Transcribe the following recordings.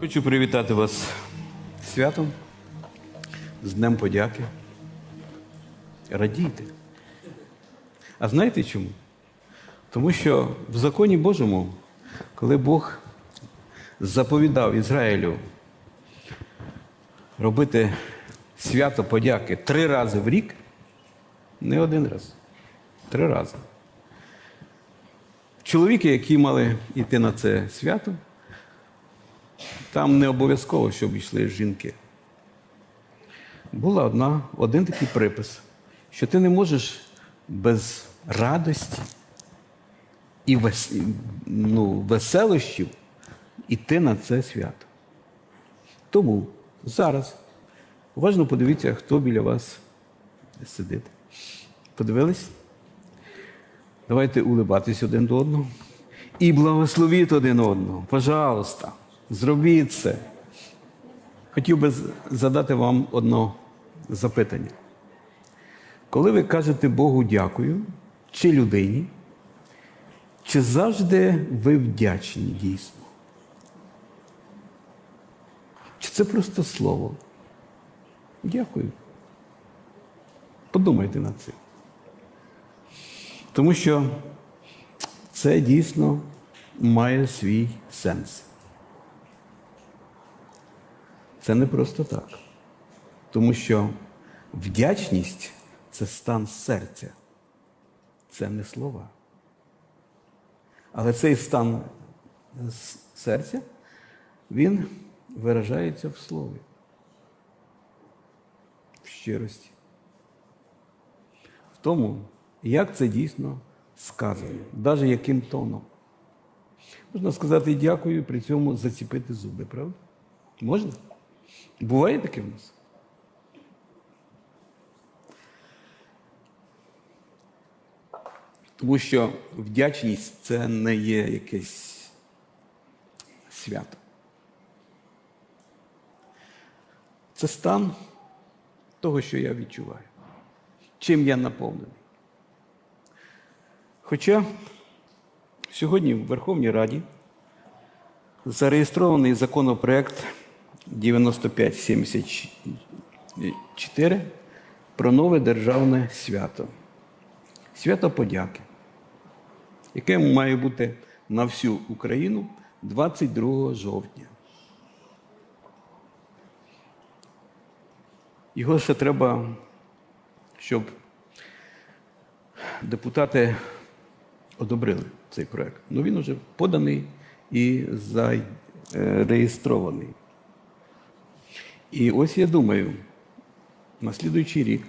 Хочу привітати вас святом, з Днем подяки. Радійте. А знаєте чому? Тому що в законі Божому, коли Бог заповідав Ізраїлю робити свято подяки три рази в рік, не один раз, три рази. Чоловіки, які мали йти на це свято, там не обов'язково, щоб йшли жінки. Була одна, один такий припис, що ти не можеш без радості і вес, ну, веселощів іти на це свято. Тому зараз уважно подивіться, хто біля вас сидить. Подивились? Давайте улибатись один до одного. І благословіть один одного. Пожалуйста, зробіть це. Хотів би задати вам одне запитання. Коли ви кажете Богу дякую, чи людині, чи завжди ви вдячні дійсно? Чи це просто слово? Дякую. Подумайте над цим. Тому що це дійсно має свій сенс. Це не просто так. Тому що вдячність це стан серця, це не слова. Але цей стан серця, він виражається в слові, в щирості в тому, як це дійсно сказано, навіть яким тоном. Можна сказати дякую, при цьому заціпити зуби, правда? Можна? Буває таке в нас? Тому що вдячність це не є якесь свято. Це стан того, що я відчуваю чим я наповнений. Хоча сьогодні в Верховній Раді зареєстрований законопроект 9574 про нове державне свято. Свято подяки, яке має бути на всю Україну 22 жовтня. Його ще треба щоб депутати одобрили цей проект. Ну він вже поданий і зареєстрований. І ось я думаю, на слідуючий рік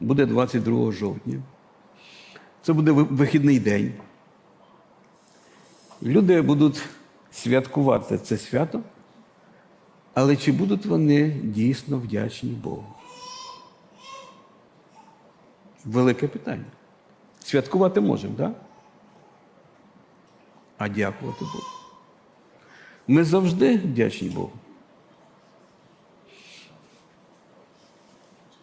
буде 22 жовтня. Це буде вихідний день. Люди будуть святкувати це свято, але чи будуть вони дійсно вдячні Богу? Велике питання. Святкувати можемо, так? А дякувати Богу. Ми завжди вдячні Богу.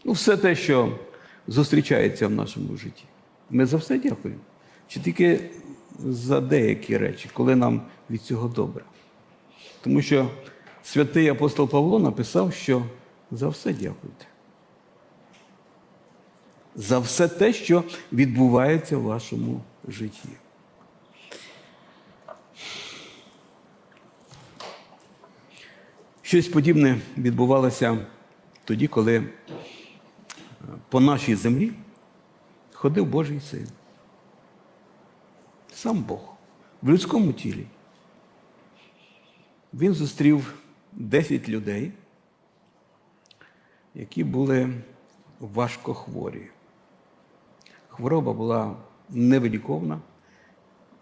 Ну, все те, що зустрічається в нашому житті. Ми за все дякуємо. Чи тільки за деякі речі, коли нам від цього добре. Тому що святий апостол Павло написав, що за все дякуйте за все те, що відбувається в вашому житті. Щось подібне відбувалося тоді, коли по нашій землі ходив Божий син. Сам Бог в людському тілі. Він зустрів 10 людей, які були важко хворі. Хвороба була невиліковна,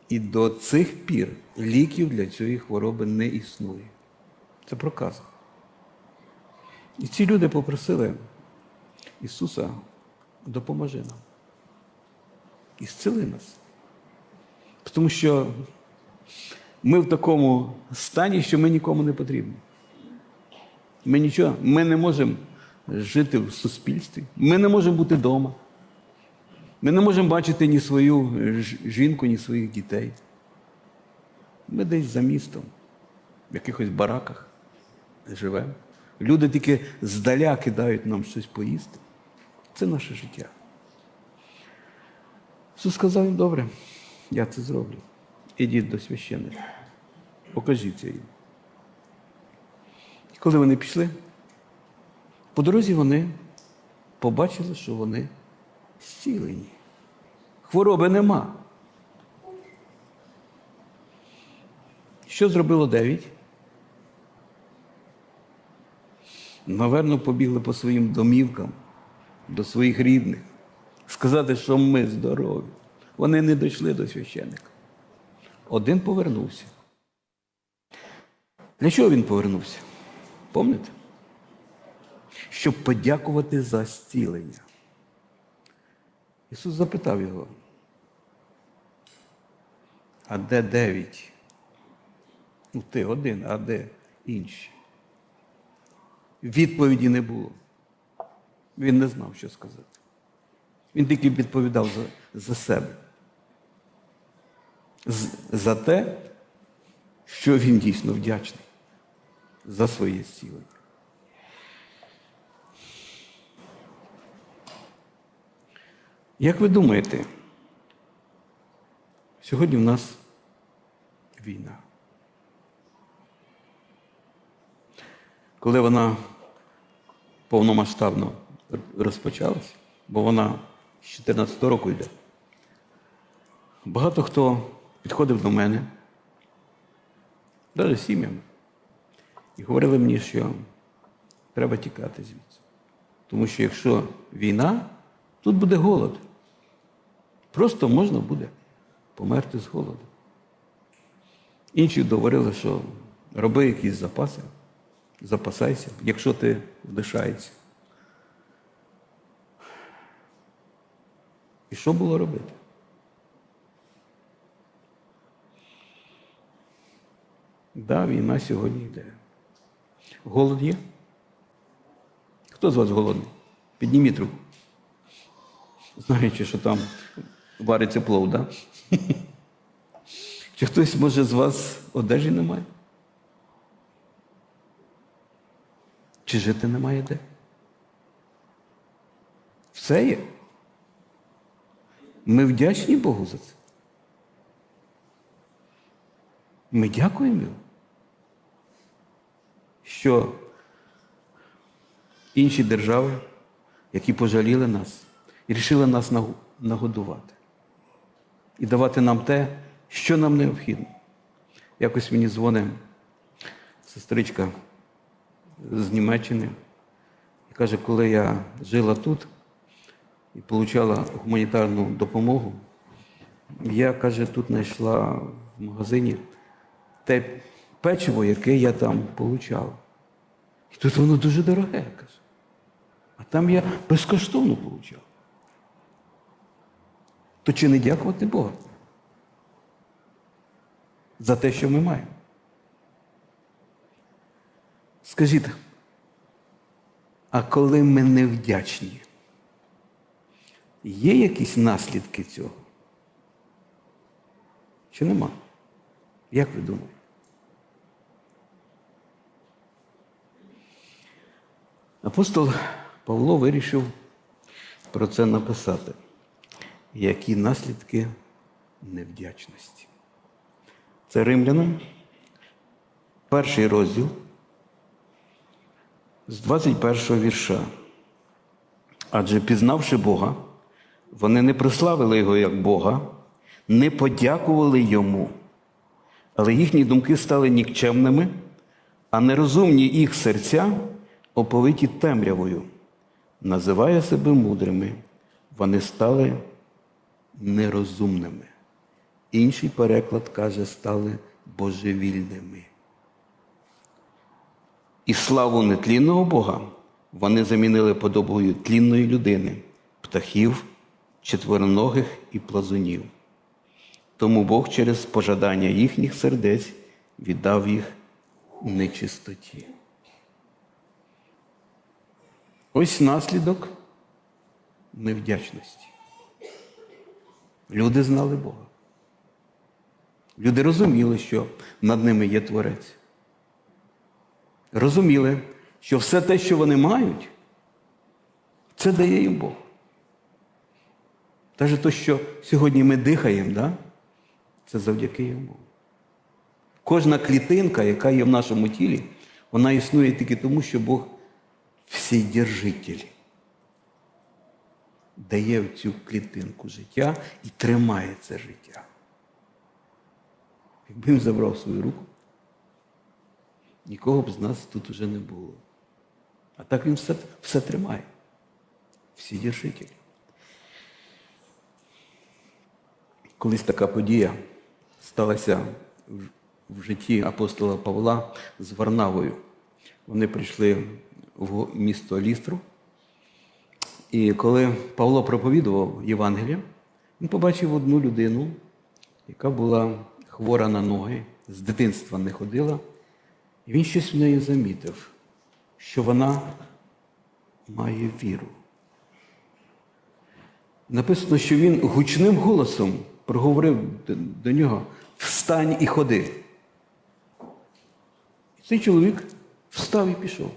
і до цих пір ліків для цієї хвороби не існує. Це проказано. І ці люди попросили Ісуса, допоможи нам. І зцели нас. Тому що ми в такому стані, що ми нікому не потрібні. Ми нічого, ми не можемо жити в суспільстві, ми не можемо бути вдома. Ми не можемо бачити ні свою жінку, ні своїх дітей. Ми десь за містом. в якихось бараках живемо. Люди тільки здаля кидають нам щось поїсти. Це наше життя. Ісус сказав їм, добре, я це зроблю. Ідіть до священника. Покажіться їм. І коли вони пішли, по дорозі вони побачили, що вони зцілені. Хвороби нема. Що зробило дев'ять? Наверно, побігли по своїм домівкам, до своїх рідних, сказати, що ми здорові. Вони не дійшли до священника. Один повернувся. Для чого він повернувся? Помните? Щоб подякувати за зцілення. Ісус запитав його, а де дев'ять? Ну, ти один, а де інші? Відповіді не було. Він не знав, що сказати. Він тільки відповідав за, за себе. За те, що він дійсно вдячний за своє зцілення. Як ви думаєте, сьогодні в нас війна. Коли вона повномасштабно розпочалась, бо вона з 14 року йде, багато хто підходив до мене, навіть сім'ями, і говорили мені, що треба тікати звідси. Тому що якщо війна, тут буде голод. Просто можна буде померти з голоду. Інші говорили, що роби якісь запаси, запасайся, якщо ти вдишаєшся. І що було робити? Да, війна сьогодні йде. Голод є? Хто з вас голодний? Підніміть руку. Знаючи, що там вариться плов, да? Чи хтось, може, з вас одежі немає? Чи жити немає де? Все є. Ми вдячні Богу за це. Ми дякуємо йому, що інші держави, які пожаліли нас, і рішили нас нагодувати і давати нам те, що нам необхідно. Якось мені дзвонить сестричка з Німеччини і каже, коли я жила тут і отримала гуманітарну допомогу, я, каже, тут знайшла в магазині те печиво, яке я там отримала. І тут воно дуже дороге, каже. А там я безкоштовно отримав. То чи не дякувати Богу за те, що ми маємо? Скажіть, а коли ми невдячні, є якісь наслідки цього? Чи нема? Як ви думаєте? Апостол Павло вирішив про це написати. Які наслідки невдячності? Це римлянам, перший розділ з 21 вірша. Адже пізнавши Бога, вони не прославили Його як Бога, не подякували Йому, але їхні думки стали нікчемними, а нерозумні їх серця оповиті темрявою. Називає себе мудрими, вони стали нерозумними. Інший переклад каже, стали божевільними. І славу нетлінного Бога вони замінили подобою тлінної людини, птахів, четвероногих і плазунів. Тому Бог через пожадання їхніх сердець віддав їх нечистоті. Ось наслідок невдячності. Люди знали Бога. Люди розуміли, що над ними є Творець. розуміли, що все те, що вони мають, це дає їм Бог. Навіть те, що сьогодні ми дихаємо, да? це завдяки йому. Кожна клітинка, яка є в нашому тілі, вона існує тільки тому, що Бог вседержитель дає в цю клітинку життя і тримає це життя. Якби він забрав свою руку, нікого б з нас тут уже не було. А так він все, все тримає. Вседержитель. Колись така подія сталася в- житті апостола Павла з Варнавою. Вони прийшли в місто Лістру. І коли Павло проповідував Євангелія, він побачив одну людину, яка була хвора на ноги, з дитинства не ходила. І він щось в неї замітив, що вона має віру. Написано, що він гучним голосом проговорив до- нього Встань і ходи. І цей чоловік встав і пішов.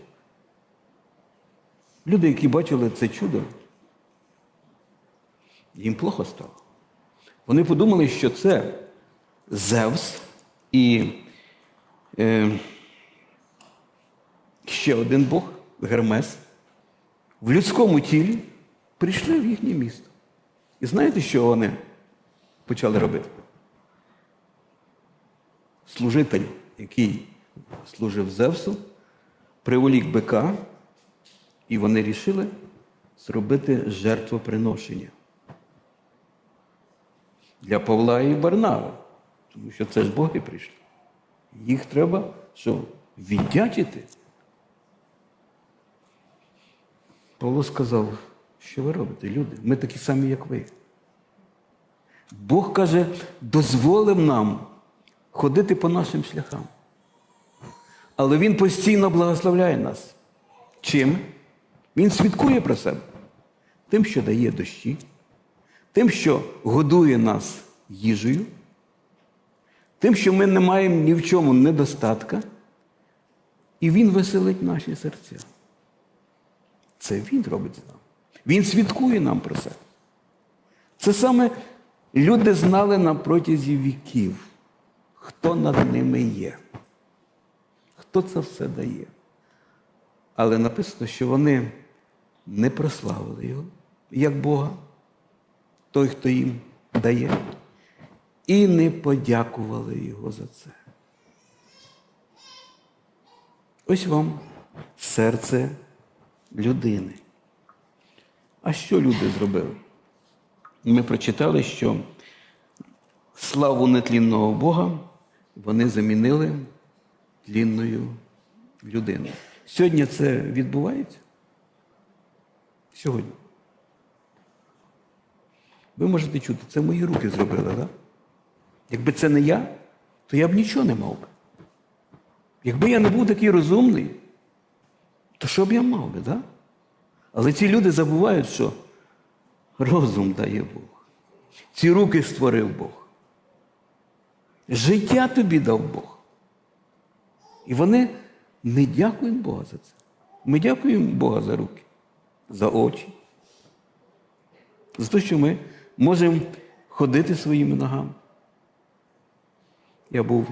Люди, які бачили це чудо, їм плохо стало. Вони подумали, що це Зевс і е, ще один Бог, Гермес, в людському тілі прийшли в їхнє місто. І знаєте, що вони почали робити? Служитель, який служив Зевсу, приволік бика, і вони рішили зробити жертвоприношення для Павла і Барнави. Тому що це ж боги прийшли. Їх треба що? Віддячити. Павло сказав, що ви робите, люди? Ми такі самі, як ви. Бог каже, дозволив нам ходити по нашим шляхам. Але Він постійно благословляє нас. Чим? Він свідкує про себе. Тим, що дає дощі, тим, що годує нас їжею, тим, що ми не маємо ні в чому недостатка, і Він веселить наші серця. Це Він робить з нами. Він свідкує нам про це. Це саме люди знали на протязі віків, хто над ними є, хто це все дає. Але написано, що вони не прославили його як Бога, той, хто їм дає, і не подякували його за це. Ось вам серце людини. А що люди зробили? Ми прочитали, що славу нетлінного Бога вони замінили тлінною людиною. Сьогодні це відбувається? Сьогодні. Ви можете чути, це мої руки зробили, так? Якби це не я, то я б нічого не мав би. Якби я не був такий розумний, то що б я мав би, так? Але ці люди забувають, що розум дає Бог. Ці руки створив Бог. Життя тобі дав Бог. І вони не дякують Бога за це. Ми дякуємо Бога за руки, за очі. За те, що ми можемо ходити своїми ногами. Я був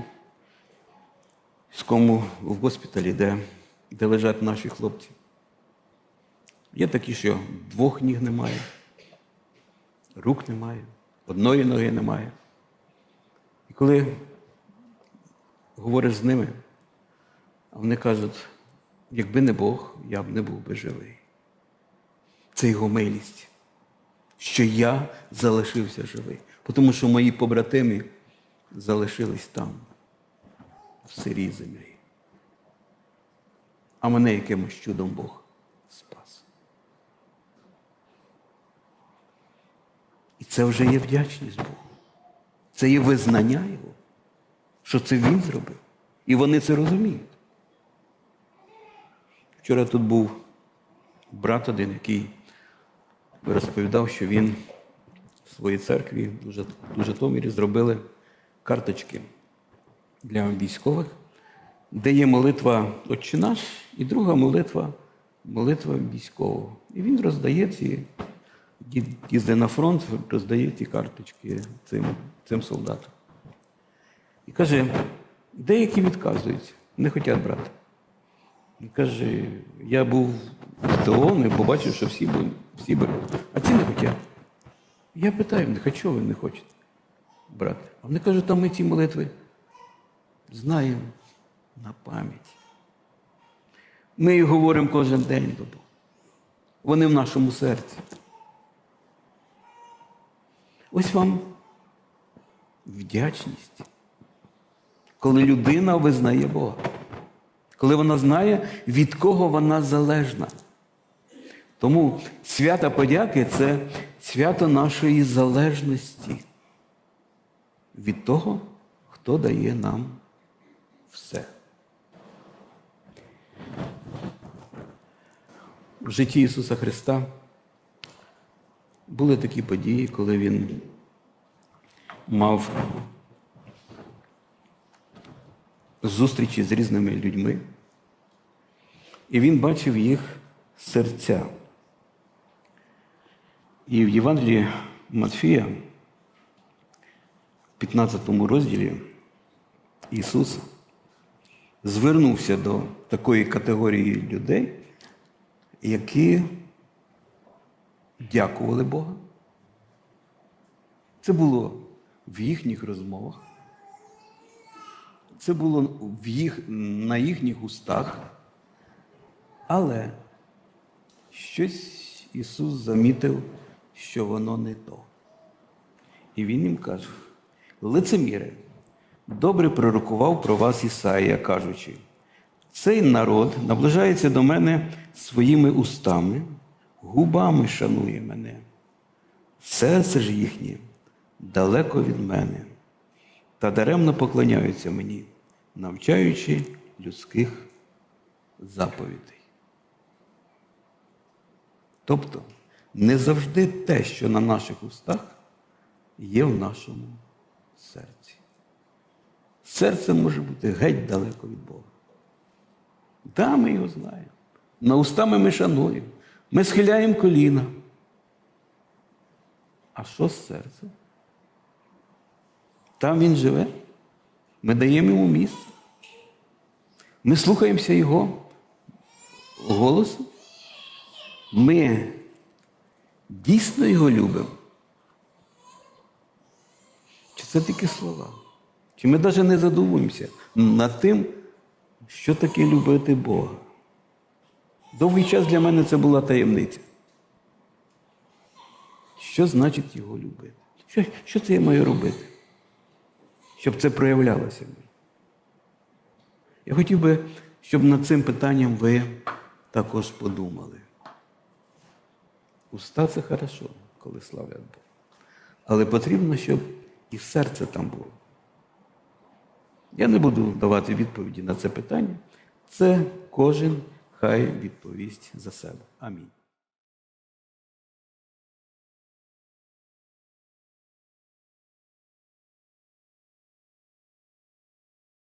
в скому в госпіталі, де, де лежать наші хлопці. Є такі, що двох ніг немає, рук немає, одної ноги немає. І коли говориш з ними, вони кажуть, якби не Бог, я б не був би живий. Це його милість, що я залишився живий. Тому що мої побратими залишились там, в сирій землі. А мене якимось чудом Бог спас. І це вже є вдячність Богу. Це є визнання Його, що це Він зробив. І вони це розуміють. Вчора тут був брат один, який розповідав, що він в своїй церкві дуже Житомирі зробили карточки для військових, де є молитва «Отче наш» і друга молитва молитва військового. І він роздає ці, ї- їздить на фронт, роздає ті карточки цим, цим солдатам. І каже, деякі відказуються, не хочуть брати. Він каже, я був в ТО і побачив, що всі, всі беруть, а ці не хочуть. Я питаю них, а чого ви не хочете брати? А вони кажуть, там ми ці молитви знаємо на пам'ять. Ми їх говоримо кожен день до Бога. Вони в нашому серці. Ось вам вдячність, коли людина визнає Бога, коли вона знає, від кого вона залежна. Тому свята подяки це свято нашої залежності від того, хто дає нам все. В житті Ісуса Христа були такі події, коли Він мав зустрічі з різними людьми, і Він бачив їх серця. І в Євангелії Матфія, в 15 розділі, Ісус звернувся до такої категорії людей, які дякували Бога. Це було в їхніх розмовах, це було в їх, на їхніх устах, але щось Ісус замітив, що воно не то. І Він їм каже: лицеміри, добре пророкував про вас Ісаїя, кажучи, цей народ наближається до мене своїми устами, губами шанує мене. Серце ж їхнє далеко від мене, та даремно поклоняються мені, навчаючи людських заповідей. Тобто, не завжди те, що на наших устах, є в нашому серці. Серце може бути геть далеко від Бога. Да, ми його знаємо. На устами ми шануємо. Ми схиляємо коліна. А що з серцем? Там він живе. Ми даємо йому місце. Ми слухаємося його голосу. Ми дійсно його любимо. Чи це тільки слова? Чи ми навіть не задумуємося над тим, що таке любити Бога? Довгий час для мене це була таємниця. Що значить його любити? Що, що це я маю робити? Щоб це проявлялося. Я хотів би, щоб над цим питанням ви також подумали. Уста це хорошо, коли славлять Бога. Але потрібно, щоб і серце там було. Я не буду давати відповіді на це питання. Це кожен хай відповість за себе. Амінь.